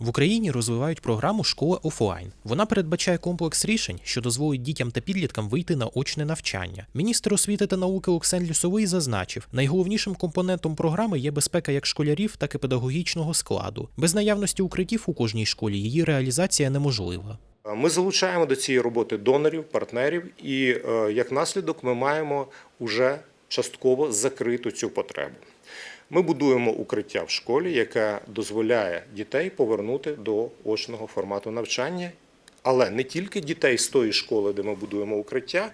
В Україні розвивають програму Школа офлайн. Вона передбачає комплекс рішень, що дозволить дітям та підліткам вийти на очне навчання. Міністр освіти та науки Олександр Лісовий зазначив, найголовнішим компонентом програми є безпека як школярів, так і педагогічного складу. Без наявності укриттів у кожній школі її реалізація неможлива. Ми залучаємо до цієї роботи донорів, партнерів, і е, як наслідок ми маємо уже частково закриту цю потребу. Ми будуємо укриття в школі, яке дозволяє дітей повернути до очного формату навчання, але не тільки дітей з тої школи, де ми будуємо укриття,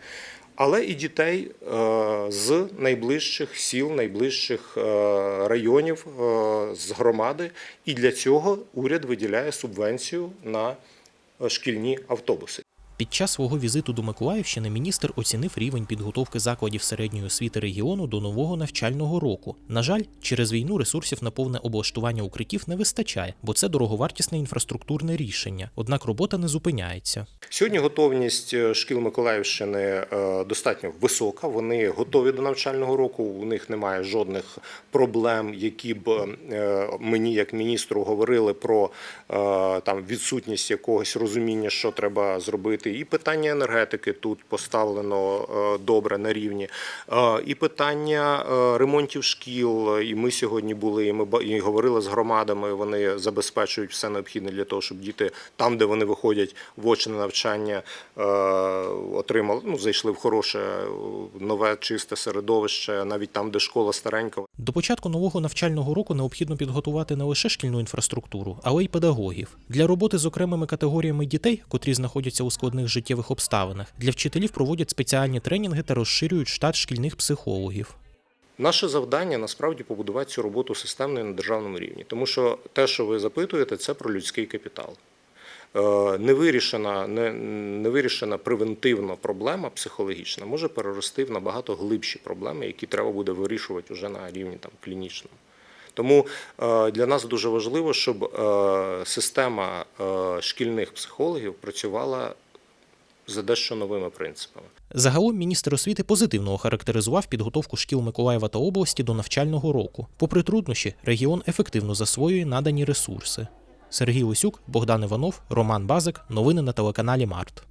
але і дітей е, з найближчих сіл, найближчих е, районів е, з громади. І для цього уряд виділяє субвенцію на шкільні автобуси. Під час свого візиту до Миколаївщини міністр оцінив рівень підготовки закладів середньої освіти регіону до нового навчального року. На жаль, через війну ресурсів на повне облаштування укриттів не вистачає, бо це дороговартісне інфраструктурне рішення. Однак робота не зупиняється. Сьогодні готовність е, шкіл Миколаївщини е, достатньо висока. Вони готові до навчального року. У них немає жодних проблем, які б е, мені, як міністру, говорили про там відсутність якогось розуміння, що треба зробити. І питання енергетики тут поставлено добре на рівні, і питання ремонтів шкіл. І ми сьогодні були, і ми і говорили з громадами. Вони забезпечують все необхідне для того, щоб діти там, де вони виходять в очне навчання, е, отримали, ну зайшли в хороше нове чисте середовище, навіть там, де школа старенька. До початку нового навчального року необхідно підготувати не лише шкільну інфраструктуру, але й педагогів. Для роботи з окремими категоріями дітей, котрі знаходяться у складних життєвих обставинах, для вчителів проводять спеціальні тренінги та розширюють штат шкільних психологів. Наше завдання насправді побудувати цю роботу системною на державному рівні, тому що те, що ви запитуєте, це про людський капітал. Е, Невирішена, не, невирішена превентивна проблема психологічна може перерости в набагато глибші проблеми, які треба буде вирішувати вже на рівні там, клінічному. Тому е, для нас дуже важливо, щоб е, система шкільних психологів працювала за дещо новими принципами. Загалом міністр освіти позитивно охарактеризував підготовку шкіл Миколаєва та області до навчального року. Попри труднощі, регіон ефективно засвоює надані ресурси. Сергій Лисюк, Богдан Іванов, Роман Базик. Новини на телеканалі Март.